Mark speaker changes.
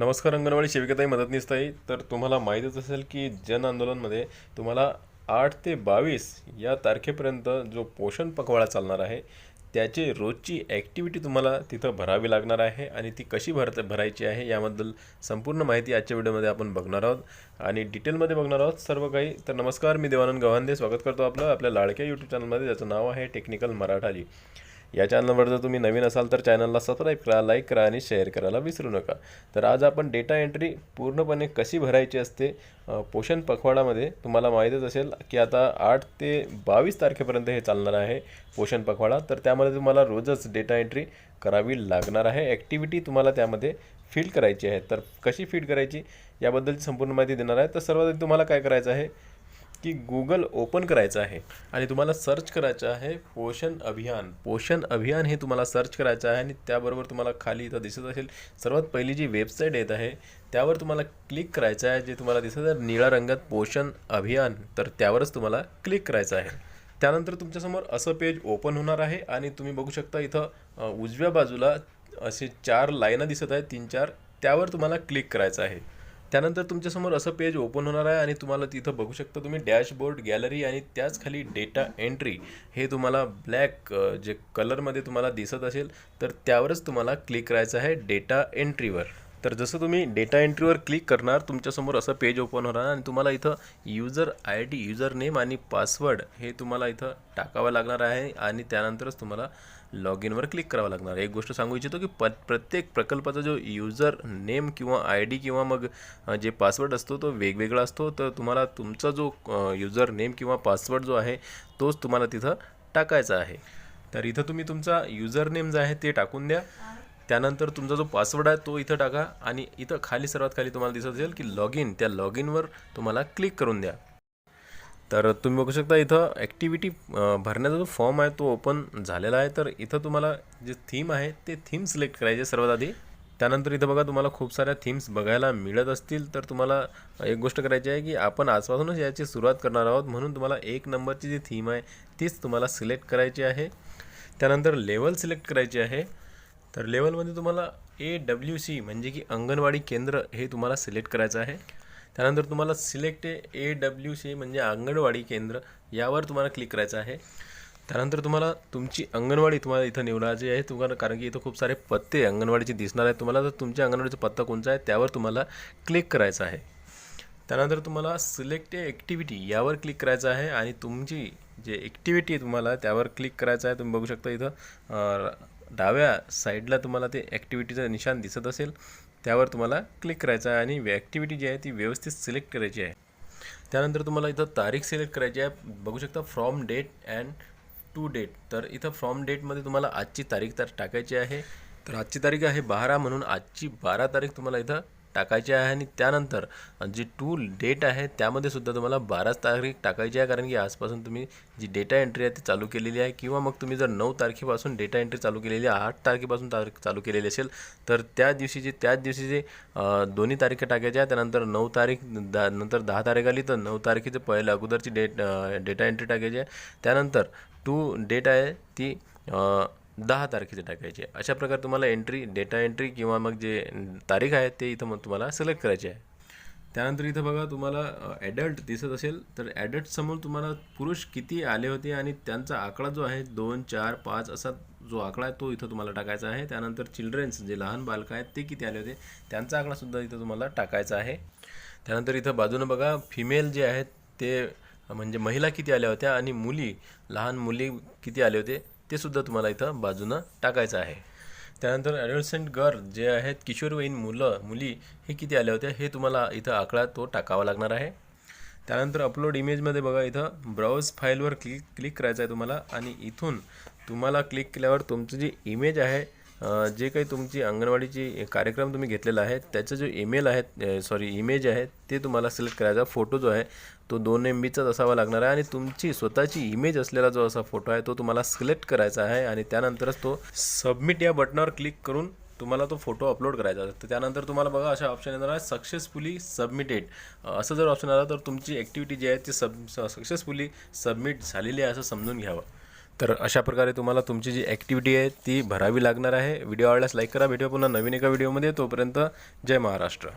Speaker 1: नमस्कार अंगणवाडी सेविकाताई मदतनीसताई तर तुम्हाला माहीतच असेल की जन आंदोलनमध्ये तुम्हाला आठ ते बावीस या तारखेपर्यंत जो पोषण पखवाडा चालणार आहे त्याची रोजची ॲक्टिव्हिटी तुम्हाला तिथं भरावी लागणार आहे आणि ती कशी भरत भरायची आहे याबद्दल संपूर्ण माहिती आजच्या व्हिडिओमध्ये आपण बघणार आहोत. आणि डिटेलमध्ये बघणार आहोत सर्व काही. तर नमस्कार मी देवानंद गव्हांदे. स्वागत करतो आपलं आपल्या लाडक्या यूट्यूब चॅनलमध्ये ज्याचं नाव आहे टेक्निकल मराठाजी या चॅनलवर जर तुम्ही नवीन असाल तर चॅनलला सबस्क्राईब करा लाईक करा आणि शेअर करायला विसरू नका. तर आज आपण डेटा एंट्री पूर्णपणे कशी भरायची असते पोषण पखवाडामध्ये तुम्हाला माहीतच असेल की आता आठ ते बावीस तारखेपर्यंत हे चालणार आहे पोषण पखवाडा. तर त्यामध्ये तुम्हाला रोजच डेटा एंट्री करावी लागणार आहे. ॲक्टिव्हिटी तुम्हाला त्यामध्ये फीड करायची आहे. तर कशी फीड करायची? याबद्दलची संपूर्ण माहिती देणार आहे. तर सर्वात तुम्हाला काय करायचं आहे? की गुगल ओपन करायचं आहे आणि तुम्हाला सर्च करायचं आहे पोषण अभियान. पोषण अभियान हे तुम्हाला सर्च करायचं आहे आणि त्याबरोबर तुम्हाला खाली इथं दिसत असेल सर्वात पहिली जी वेबसाईट येत आहे त्यावर तुम्हाला क्लिक करायचं आहे जे तुम्हाला दिसत आहे निळ्या रंगात पोषण अभियान. तर त्यावरच तुम्हाला क्लिक करायचं आहे. त्यानंतर तुमच्यासमोर असं पेज ओपन होणार आहे आणि तुम्ही बघू शकता इथं उजव्या बाजूला असे चार लाईनं दिसत आहेत तीन चार त्यावर तुम्हाला क्लिक करायचं आहे. त्यानंतर तुमच्यासमोर असं पेज ओपन होणार आहे आणि तुम्हाला तिथं बघू शकता तुम्ही डॅशबोर्ड गॅलरी आणि त्याच खाली डेटा एंट्री हे तुम्हाला ब्लॅक जे कलरमध्ये तुम्हाला दिसत असेल तर त्यावरच तुम्हाला क्लिक करायचं आहे डेटा एंट्रीवर. तर जसं तुम्ही डेटा एंट्रीवर क्लिक करणार तुमच्यासमोर असं पेज ओपन होणार आणि तुम्हाला इथं user I D user name आणि पासवर्ड हे तुम्हाला इथं टाकावं लागणार आहे आणि त्यानंतरच तुम्हाला लॉग इनवर क्लिक करावं लागणार. एक गोष्ट सांगू इच्छितो की प प्रत्येक प्रकल्पाचा जो युजर नेम किंवा आय डी किंवा मग जे पासवर्ड असतो तो वेगवेगळा असतो. तर तुम्हाला तुमचा जो युजर नेम किंवा पासवर्ड जो आहे तोच तुम्हाला तिथं टाकायचा आहे. तर इथं तुम्ही तुमचा युजर नेम जो आहे ते टाकून द्या. त्यानंतर तुमचा जो पासवर्ड आहे तो इथं टाका. आणि इथं खाली सर्वात खाली तुम्हाला दिसत असेल की लॉग इन त्या लॉग इनवर तुम्हाला क्लिक करून द्या. तर तुम्ही बघू शकता इथं ॲक्टिव्हिटी भरण्याचा जो फॉर्म आहे तो ओपन झालेला आहे. तर इथं तुम्हाला जे थीम आहे ते थीम सिलेक्ट करायचे सर्वात आधी. त्यानंतर इथं बघा तुम्हाला खूप साऱ्या थीम्स बघायला मिळत असतील. तर तुम्हाला एक गोष्ट करायची आहे की आपण आजपासूनच याची सुरुवात करणार आहोत. म्हणून तुम्हाला एक नंबरची जी थीम आहे तीच तुम्हाला सिलेक्ट करायची आहे. त्यानंतर लेवल सिलेक्ट करायची आहे. तर लेवलमध्ये तुम्हाला ए डब्ल्यू सी म्हणजे की अंगणवाडी केंद्र हे तुम्हाला सिलेक्ट करायचं आहे. त्यानंतर तुम्हाला सिलेक्ट ए डब्ल्यू सी म्हणजे अंगणवाडी केंद्र यावर तुम्हाला क्लिक करायचं आहे. त्यानंतर तुम्हाला तुमची अंगणवाडी तुम्हाला इथं निवडायची आहे. तुम्हाला कारण की इथं खूप सारे पत्ते अंगणवाडीचे दिसणार आहेत. तुम्हाला तर तुमच्या अंगणवाडीचा पत्ता कोणता आहे त्यावर तुम्हाला क्लिक करायचं आहे. त्यानंतर तुम्हाला सिलेक्ट ॲक्टिव्हिटी यावर क्लिक करायचं आहे आणि तुमची जे ॲक्टिव्हिटी आहे तुम्हाला त्यावर क्लिक करायचं आहे. तुम्ही बघू शकता इथं डाव्या साईडला तुम्हाला ते ॲक्टिव्हिटीचं निशाण दिसत असेल त्यावर तुम्हाला क्लिक करायचं आहे आणि ॲक्टिव्हिटी जी आहे ती व्यवस्थित सिलेक्ट करायची आहे. त्यानंतर तुम्हाला इथं तारीख सिलेक्ट करायची आहे. बघू शकता from date and to date तर इथं फ्रॉम डेटमध्ये तुम्हाला आजची तारीख तर टाकायची आहे. तर आजची तारीख आहे बारा म्हणून आजची बारा तारीख तुम्हाला इथं टाकायची आहे आणि त्यानंतर जी टू डेट आहे त्यामध्ये सुद्धा तुम्हाला बाराच तारीख टाकायची आहे. कारण की आजपासून तुम्ही जी डेटा एंट्री आहे ती चालू केलेली आहे. किंवा मग तुम्ही जर नऊ तारखेपासून डेटा एंट्री चालू केलेली आहे आठ तारखेपासून तारीख चालू केलेली असेल तर त्या दिवशी जे त्याच दिवशी जे दोन्ही तारखे टाकायच्या आहे. त्यानंतर नऊ तारीख दा नंतर दहा तारीख आली तर नऊ तारखेचं पहिल्या अगोदरची डेट डेटा एंट्री टाकायची आहे. त्यानंतर टू डेट आहे ती दहा तारखेची टाकायची. आहे अशा प्रकारे तुम्हाला एंट्री डेटा एंट्री किंवा मग जे तारीख आहे ते इथं मग तुम्हाला सिलेक्ट करायची आहे. त्यानंतर इथं बघा तुम्हाला ॲडल्ट दिसत असेल तर ॲडल्टसमोर तुम्हाला पुरुष किती आले होते आणि त्यांचा आकडा जो आहे दोन चार पाच असा जो आकडा आहे तो इथं तुम्हाला टाकायचा आहे. त्यानंतर चिल्ड्रन्स जे लहान बालकं आहेत ते किती आले होते त्यांचा आकडासुद्धा इथं तुम्हाला टाकायचा आहे. त्यानंतर इथं बाजूनं बघा फिमेल जे आहेत ते म्हणजे महिला किती आल्या होत्या आणि मुली लहान मुली किती आले होते ते सुद्धा तुम्हाला इथं बाजूनं टाकायचं आहे. त्यानंतर ॲडोलसेंट गर्ल जे आहेत किशोरवयीन मुलं मुली हे किती आल्या होत्या हे तुम्हाला इथं आकडा तो टाकावा लागणार आहे. त्यानंतर अपलोड इमेजमध्ये बघा इथं ब्राउज फाईलवर क्लिक क्लिक करायचं आहे तुम्हाला. आणि इथून तुम्हाला क्लिक केल्यावर तुमचं जी इमेज आहे जे काही तुमची अंगणवाडीची कार्यक्रम तुम्ही घेतलेला आहे त्याचं जो ईमेल आहे सॉरी इमेज आहे ते तुम्हाला सिलेक्ट करायचा. फोटो जो आहे तो दोन एम बीचाच असावा लागणार आहे आणि तुमची स्वतःची इमेज असलेला जो असा फोटो आहे तो तुम्हाला सिलेक्ट करायचा आहे आणि त्यानंतरच तो सबमिट या बटनावर क्लिक करून तुम्हाला तो फोटो अपलोड करायचा तर त्यानंतर तुम्हाला बघा अशा ऑप्शन येणार आहे सक्सेसफुली सबमिटेड असं जर ऑप्शन आला तर तुमची ॲक्टिव्हिटी जी आहे ती सब सक्सेसफुली सबमिट झालेली आहे असं समजून घ्यावं. तर अशा प्रकारे तुम्हाला तुमची जी ॲक्टिव्हिटी आहे ती भरावी लागणार आहे. व्हिडिओ आवडल्यास लाईक करा. भेटूया पुन्हा नवीन एका व्हिडिओमध्ये तोपर्यंत जय महाराष्ट्र.